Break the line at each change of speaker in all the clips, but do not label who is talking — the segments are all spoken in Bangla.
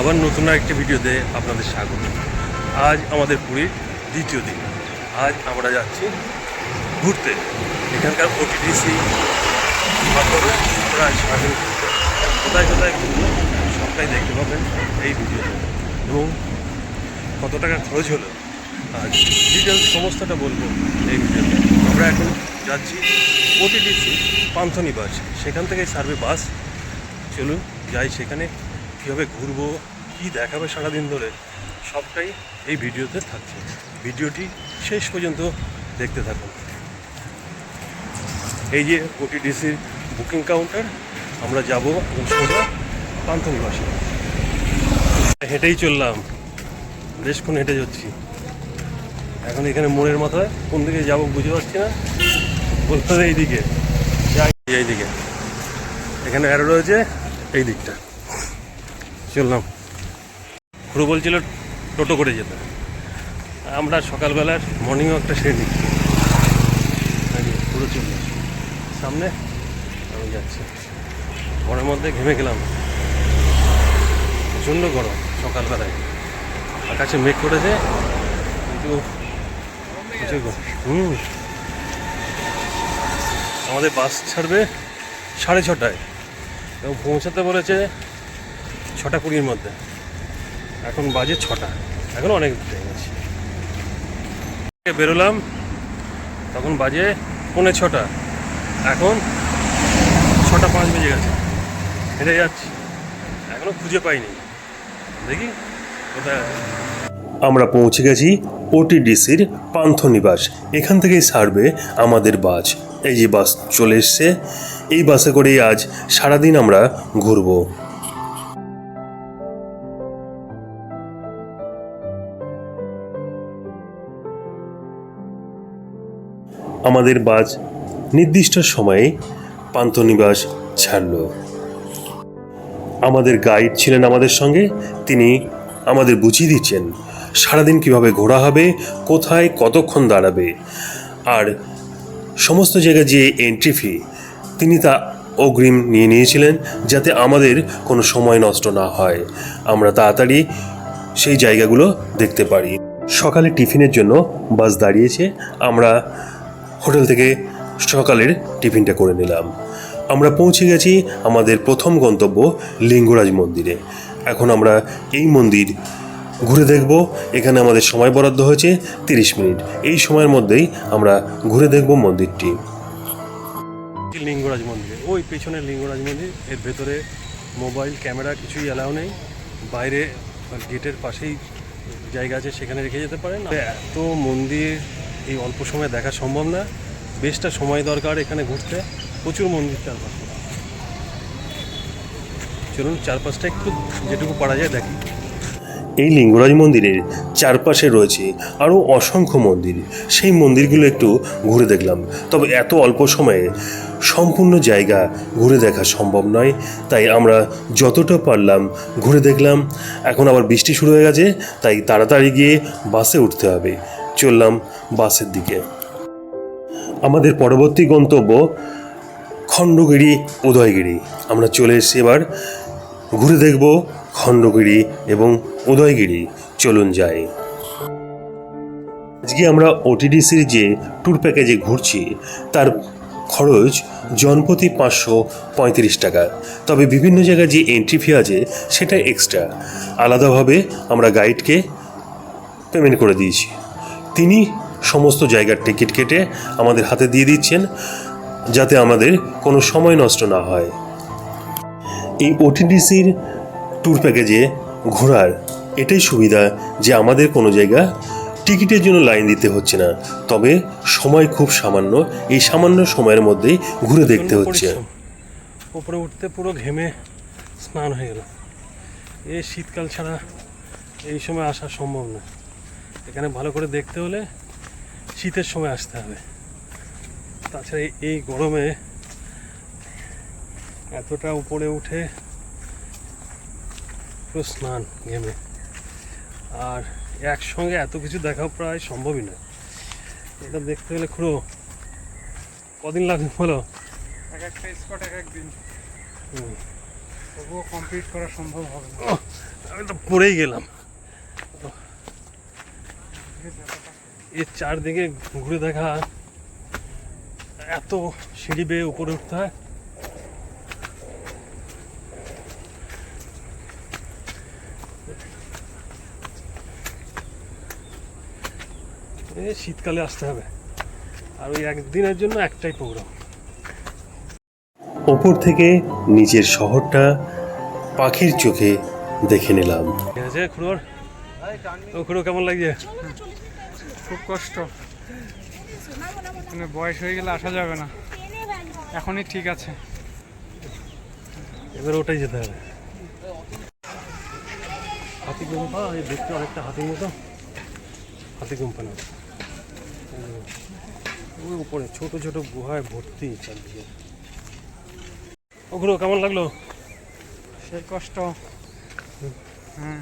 আবার নতুন একটি ভিডিওতে আপনাদের স্বাগত। আজ আমাদের পুরীর দ্বিতীয় দিন। আজ আমরা যাচ্ছি ঘুরতে। এখানকার ওটিডিসি। কোথায় কোথায় ঘুরবো সবটাই দেখতে পাবেন এই ভিডিওতে। এবং কত টাকা খরচ হলো আজ ডিটেলস সমস্তটা বলব এই ভিডিওতে। আমরা এখন যাচ্ছি ওটিডিসি পান্থনিবাস। সেখান থেকে সার্ভে বাস। চলুন যাই সেখানে। কীভাবে ঘুরবো, কী দেখাবে সারাদিন ধরে, সবটাই এই ভিডিওতে থাকছে। ভিডিওটি শেষ পর্যন্ত দেখতে থাকুন। এই যে ওটিডিসির বুকিং কাউন্টার আমরা যাব এখন সোজা হেঁটেই চললাম বেশক্ষণ হেঁটে যাচ্ছি। এখন এখানে মোড়ের মাথায় কোন দিকে যাব বুঝতে পারছি না। বলতে এইদিকে, যাই, এইদিকে। এখানে অ্যারো রয়েছে এই দিকটা চললাম খুড়ো বলছিল টোটো করে যেতে। আমরা সকালবেলার মর্নিং ওয়াকটা সেরে নিচ্ছি। পুরো চললাম সামনে আমি যাচ্ছি। ঘরের মধ্যে ঘেমে গেলাম। প্রচণ্ড গরম সকালবেলায়। আকাশে মেঘ করেছে। কিন্তু হুম। আমাদের বাস ছাড়বে সাড়ে ছটায়। এবং পৌঁছাতে বলেছে ছটা কুড়ির মধ্যে। এখন বাজে ছটা। এখন অনেক টাইম বেরোলাম, তখন বাজে পৌনে ছটা। এখন ছটা পাঁচ বেজে গেছে। হেঁটে যাচ্ছি। এখনও খুঁজে পাইনি। দেখি
আমরা পৌঁছে গেছি ওটিডিসির পান্থনিবাস। এখান থেকেই সারবে আমাদের বাস। এই যে বাস চলে এসছে, এই বাসে করেই আজ সারাদিন আমরা ঘুরব। আমাদের বাস নির্দিষ্ট সময়ে পান্থনিবাস ছাড়ল। আমাদের গাইড ছিলেন আমাদের সঙ্গে। তিনি আমাদের বুঝিয়ে দিচ্ছেন, সারাদিন কীভাবে ঘোরা হবে, কোথায় কতক্ষণ দাঁড়াবে, আর সমস্ত জায়গায় যে এন্ট্রি ফি তিনি তা অগ্রিম নিয়ে নিয়েছিলেন যাতে আমাদের কোনো সময় নষ্ট না হয়। আমরা তাড়াতাড়ি সেই জায়গাগুলো দেখতে পারি। সকালে টিফিনের জন্য বাস দাঁড়িয়েছে। আমরা হোটেল থেকে সকালের টিফিনটা করে নিলাম। আমরা পৌঁছে গেছি আমাদের প্রথম গন্তব্য লিঙ্গরাজ মন্দিরে। এখন আমরা এই মন্দির ঘুরে দেখব। এখানে আমাদের সময় বরাদ্দ হয়েছে তিরিশ মিনিট। এই সময়ের মধ্যেই আমরা ঘুরে দেখব মন্দিরটি।
লিঙ্গরাজ মন্দিরে। ওই পেছনের লিঙ্গরাজ মন্দির। এর ভেতরে মোবাইল, ক্যামেরা কিছুই অ্যালাউ নেই। বাইরে গেটের পাশেই জায়গা আছে, সেখানে রেখে যেতে পারেন। এত মন্দির এই অল্প সময়ে দেখা সম্ভব না। বেশটা সময় দরকার এখানে ঘুরতে। প্রচুর মন্দির চারপাশে। চলুন চারপাশটা একটু যেটুকু পারা যায় দেখি।
এই লিঙ্গরাজ মন্দিরের চারপাশে রয়েছে আরও অসংখ্য মন্দির। সেই মন্দিরগুলো একটু ঘুরে দেখলাম। তবে এত অল্প সময়ে সম্পূর্ণ জায়গা ঘুরে দেখা সম্ভব নয়। তাই আমরা যতটা পারলাম ঘুরে দেখলাম। এখন আবার বৃষ্টি শুরু হয়ে গেছে, তাই তাড়াতাড়ি গিয়ে বাসে উঠতে হবে। চললাম বাসের দিকে। আমাদের পরবর্তী গন্তব্য খণ্ডগিরি, উদয়গিরি। আমরা চলে এসেছি এবার। ঘুরে দেখব খণ্ডগিরি এবং উদয়গিরি। চলুন যাই। আজকে আমরা ওটিডিসির যে ট্যুর প্যাকেজে ঘুরছি। তার খরচ জনপ্রতি পাঁচশো পঁয়ত্রিশ টাকা। তবে বিভিন্ন জায়গায় যে এন্ট্রি ফি আছে, সেটা এক্সট্রা আলাদাভাবে আমরা গাইডকে পেমেন্ট করে দিয়েছি। তিনি সমস্ত জায়গার টিকিট কেটে আমাদের হাতে দিয়ে দিচ্ছেন যাতে আমাদের কোনো সময় নষ্ট না হয়। এই ওটিডিসির ট্যুর প্যাকেজে ঘোরার এটাই সুবিধা যে আমাদের কোনো জায়গা টিকিটের জন্য লাইন দিতে হচ্ছে না তবে সময় খুব সামান্য এই সামান্য সময়ের মধ্যেই ঘুরে দেখতে হচ্ছে।
উপরে উঠতে পুরো ঘেমে স্নান হয়ে গেল। এই শীতকাল ছাড়া এই সময় আসা সম্ভব না। এখানে ভালো করে দেখতে হলে শীতের সময় আসতে হবে। তাছাড়া এই- গরমে এতটা উপরে উঠে পুরো স্নান ঘেমে। আর একসঙ্গে এত কিছু দেখা প্রায় সম্ভবই না। এটা দেখতে গেলে খুঁড়ো কদিন লাগবে বলো?
এক একটা স্পট এক এক দিন। তবুও কমপ্লিট করা সম্ভব হবে না।
আমি তো পড়েই গেলাম। এর চারদিকে ঘুরে দেখা এত সিঁড়ি বেয়ে উপরে উঠতে হয়। শীতকালে আসতে হবে। আর ওই একদিনের জন্য একটাই প্রোগ্রাম।
ওপর থেকে নিচের শহরটা পাখির চোখে দেখে নিলাম।
ঠিক আছে খুড়োর। ও খুড়ো কেমন লাগছে?
খুব কষ্ট। মানে বয়স হয়ে গেলে আসা যাবে না। এখনই ঠিক আছে।
এবার ওটাই যেতে হবে। হাতি গুম্পা এই দেখতে অনেকটা হাতির মতো। হাতি গুম্পা না। ওই উপরে ছোট ছোট গুহায় ভর্তি চারদিকে। ওগুলো কেমন লাগল?
সে কষ্ট। হ্যাঁ।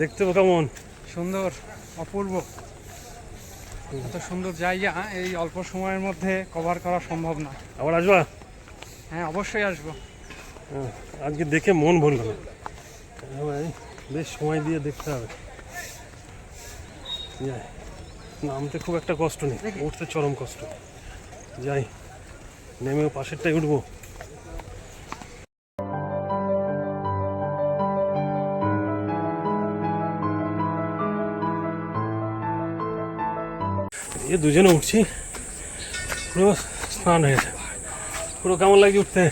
দেখতে তো কেমন?
সুন্দর অপূর্ব। এত সুন্দর জায়গা এই অল্প সময়ের মধ্যে কভার করা সম্ভব না।
আবার আসবা?
হ্যাঁ অবশ্যই আসব।
হ্যাঁ, আজকে দেখে মন ভুল গেল। বেশ সময় দিয়ে দেখতে হবে। যাই নামতে খুব একটা কষ্ট নেই উঠতে চরম কষ্ট। যাই নেমেও পাশেরটাই উঠবো। এ দুজনে উঠছি। পুরো স্নান হয়ে গেছে পুরো কেমন লাগছে উঠতে?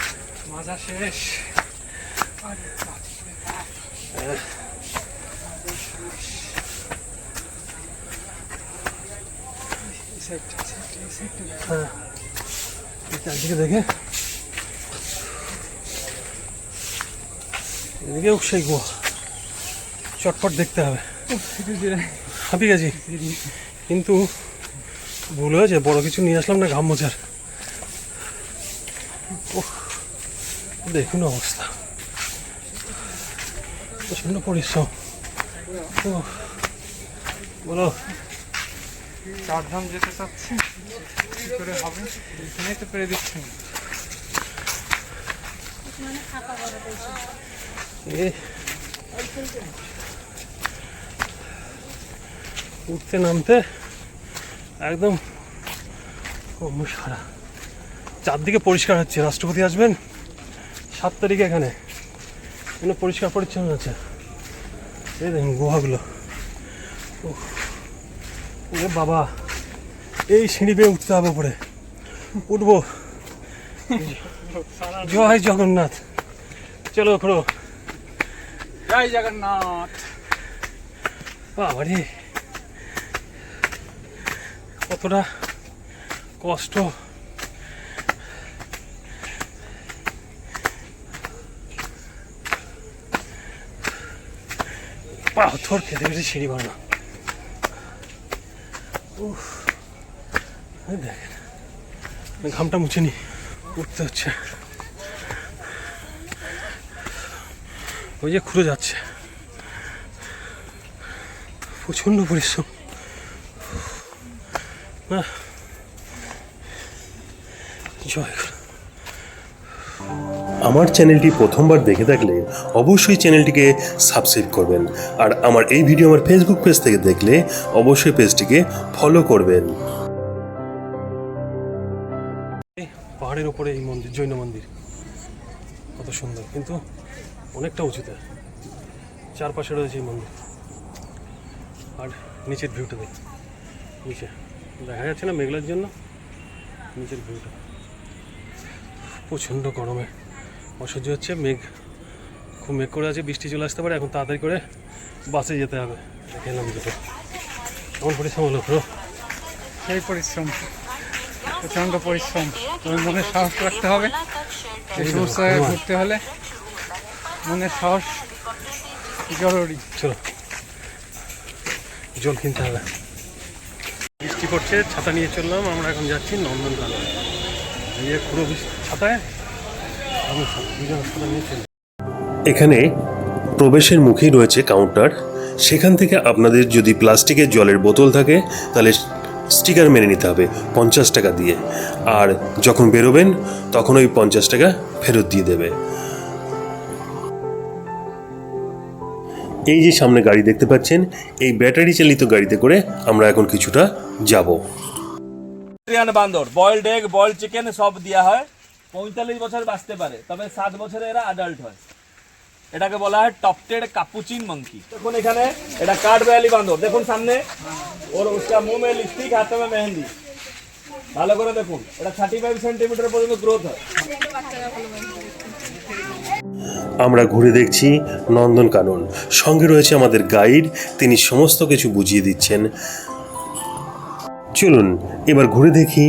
মাজা শেষ।
চারদিকে দেখে। এদিকেও সেই গোয়া চটপট দেখতে হবে।
ধীরে
গেছি। কিন্তু ভুল হয়েছে বড় কিছু নিয়ে আসলাম না ঘাম ওহ, দেখুন অবস্থা। প্রচণ্ড পরিশ্রম। বলো।
চারধাম যেতে চাচ্ছি কি করে হবে? এখানেই তো পেরে দিচ্ছি।
উঠতে নামতে একদম। সারা চারদিকে পরিষ্কার হচ্ছে। রাষ্ট্রপতি আসবেন। সাত তারিখে এখানে। এখানে পরিষ্কার পরিচ্ছন্ন আছে। এই দেখুন গুহাগুলো। ও বাবা। এই সিঁড়ি বেয়ে উঠতে হবে উপরে। উঠবো। জয় জগন্নাথ। চলো খড়ো
জয় জগন্নাথ।
বাবারে। কতটা কষ্ট। পাথর খেতে খেতে সিঁড়ি বানা দেখেন ঘামটা মুছে নি, উঠতে হচ্ছে। ওই যে খুঁড়ে যাচ্ছে। প্রচণ্ড পরিশ্রম।
আমার চ্যানেলটি প্রথমবার দেখে থাকলে অবশ্যই চ্যানেলটিকে সাবস্ক্রাইব করবেন। আর আমার এই ভিডিও আমার ফেসবুক পেজ থেকে দেখলে অবশ্যই পেজটিকে ফলো করবেন।
পাহাড়ের উপরে এই মন্দির, জৈন মন্দির। কত সুন্দর, কিন্তু অনেকটা উঁচুতে। চারপাশে রয়েছে এই মন্দির। আর নিচের ভিউটা দেখ। নিচে। দেখা যাচ্ছে না মেঘলার জন্য। নিচের ভিউটা প্রচণ্ড গরমে। অসহ্য হচ্ছে মেঘ। খুব মেঘ করে আছে বৃষ্টি চলে আসতে পারে এখন তাড়াতাড়ি করে বাসে যেতে হবে। দেখে এলাম কেমন পরিশ্রম হলো পুরো
সেই পরিশ্রম। প্রচণ্ড পরিশ্রম। তবে মনে সাহস রাখতে হবে। এই সমস্ত ঘুরতে হলে মনের সাহস জরুরি।
চলো। জল কিনতে হবে। বৃষ্টি পড়ছে, ছাতা নিয়ে চললাম, আমরা এখন যাচ্ছি নন্দনকানন। এই যে পুরো ছাতায় ছাতা নিয়ে
এখানে প্রবেশের মুখেই রয়েছে কাউন্টার সেখান থেকে আপনাদের যদি প্লাস্টিকের জলের বোতল থাকে, তাহলে স্টিকার মেনে নিতে হবে পঞ্চাশ টাকা দিয়ে। আর যখন বেরোবেন, তখন ওই পঞ্চাশ টাকা ফেরত দিয়ে দেবে। এই যে সামনে গাড়ি দেখতে পাচ্ছেন, এই ব্যাটারি চালিত গাড়িতে করে আমরা এখন কিছুটা যাব
ট্রিয়ান বান্দর বয়েলড এগ বয়েলড চিকেন সব দেওয়া হয় পঁয়তাল্লিশ বছর বাঁচতে পারে তবে সাত বছরে এরা অ্যাডাল্ট হয় এটাকে বলা হয় টপটেড কাপুচিন মাংকি দেখুন এখানে এটা কাঠ বেয়ালি বান্দর দেখুন সামনে ওর उसका मुंह में लिपस्टिक हाथ में मेहंदी ভালো করে দেখুন এটা থার্টি ফাইভ সেন্টিমিটার পর্যন্ত গ্রোথ হয়
আমরা ঘুরে দেখছি নন্দনকানন সঙ্গে রয়েছে আমাদের গাইড তিনি সমস্ত কিছু বুঝিয়ে দিচ্ছেন চলুন এবার ঘুরে দেখি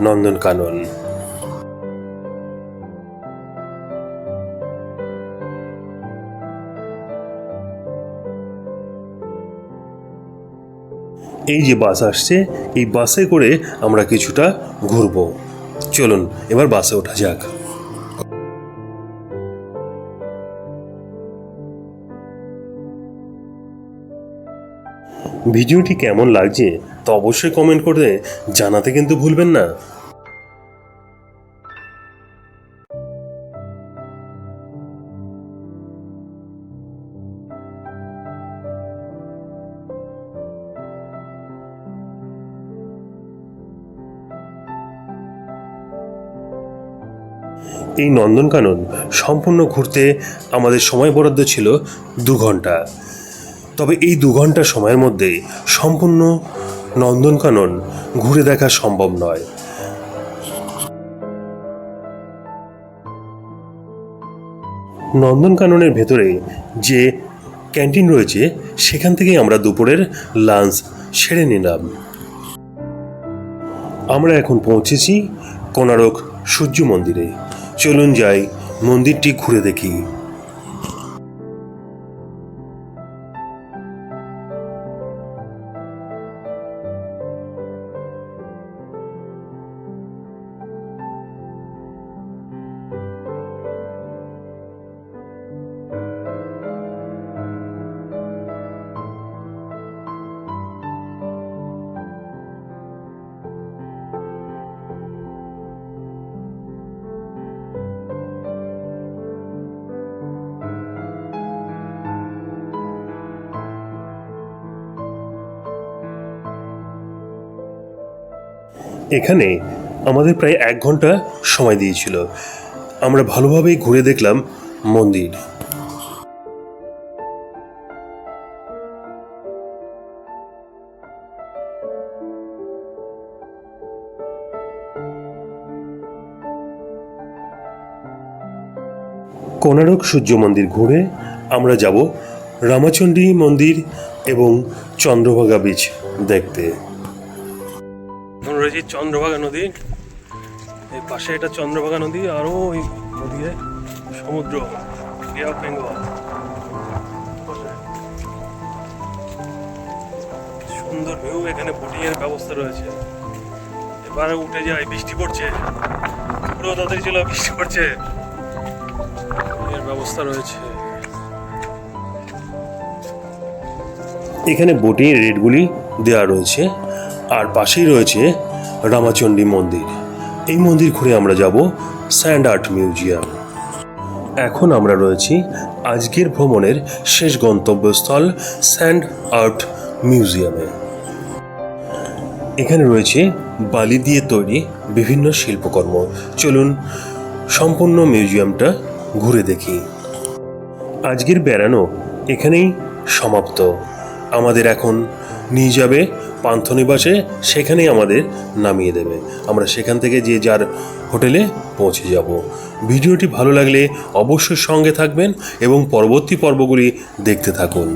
নন্দনকানন এই যে বাস আসছে, এই বাসে করে আমরা কিছুটা ঘুরবো। চলুন, এবার বাসে ওঠা যাক। ভিডিওটি কেমন লাগছে তা অবশ্যই কমেন্ট করে জানাতে কিন্তু ভুলবেন না। এই নন্দনকানন সম্পূর্ণ ঘুরতে আমাদের সময় বরাদ্দ ছিল দু ঘণ্টা। তবে এই দু ঘণ্টা সময়ের মধ্যে সম্পূর্ণ নন্দনকানন ঘুরে দেখা সম্ভব নয়। নন্দনকাননের ভেতরে যে ক্যান্টিন রয়েছে, সেখান থেকেই আমরা দুপুরের লাঞ্চ সেরে নিলাম। আমরা এখন পৌঁছেছি কোনারক সূর্য মন্দিরে। চলুন যাই মন্দিরটি ঘুরে দেখি। এখানে আমাদের প্রায় এক ঘণ্টা সময় দিয়েছিল। আমরা ভালোভাবেই ঘুরে দেখলাম মন্দির। কোনারক সূর্য মন্দির ঘুরে আমরা যাব রামাচণ্ডী মন্দির এবং চন্দ্রভাগা বিচ দেখতে। রয়েছে চন্দ্রভাগা নদী। এই পাশে এটা চন্দ্রভাগা নদী আরও ওই নদীতে সমুদ্র। অফ বেঙ্গল সুন্দর ভিউ এখানে বোটিং এর ব্যবস্থা রয়েছে। এবারে উঠে যায়, বৃষ্টি পড়ছে। পুরো তাড়াতাড়ি চলো বৃষ্টি পড়ছে। এর ব্যবস্থা রয়েছে। এখানে বোটিং রেটগুলি দেওয়া রয়েছে। আর পাশেই রয়েছে রামাচণ্ডী মন্দির। এই মন্দির ঘুরে আমরা যাব স্যান্ড আর্ট মিউজিয়াম। এখন আমরা রয়েছি আজকের ভ্রমণের শেষ গন্তব্যস্থল স্যান্ড আর্ট মিউজিয়ামে। এখানে রয়েছে বালি দিয়ে তৈরি বিভিন্ন শিল্পকর্ম। চলুন সম্পূর্ণ মিউজিয়ামটা ঘুরে দেখি। আজকের বেড়ানো এখানেই সমাপ্ত। আমাদের এখন নিয়ে যাবে পান্থনিবাসে সেখানেই আমাদের নামিয়ে দেবে। আমরা সেখান থেকে যে যার হোটেলে পৌঁছে যাব। ভিডিওটি ভালো লাগলে অবশ্যই সঙ্গে থাকবেন এবং পরবর্তী পর্বগুলি দেখতে থাকুন।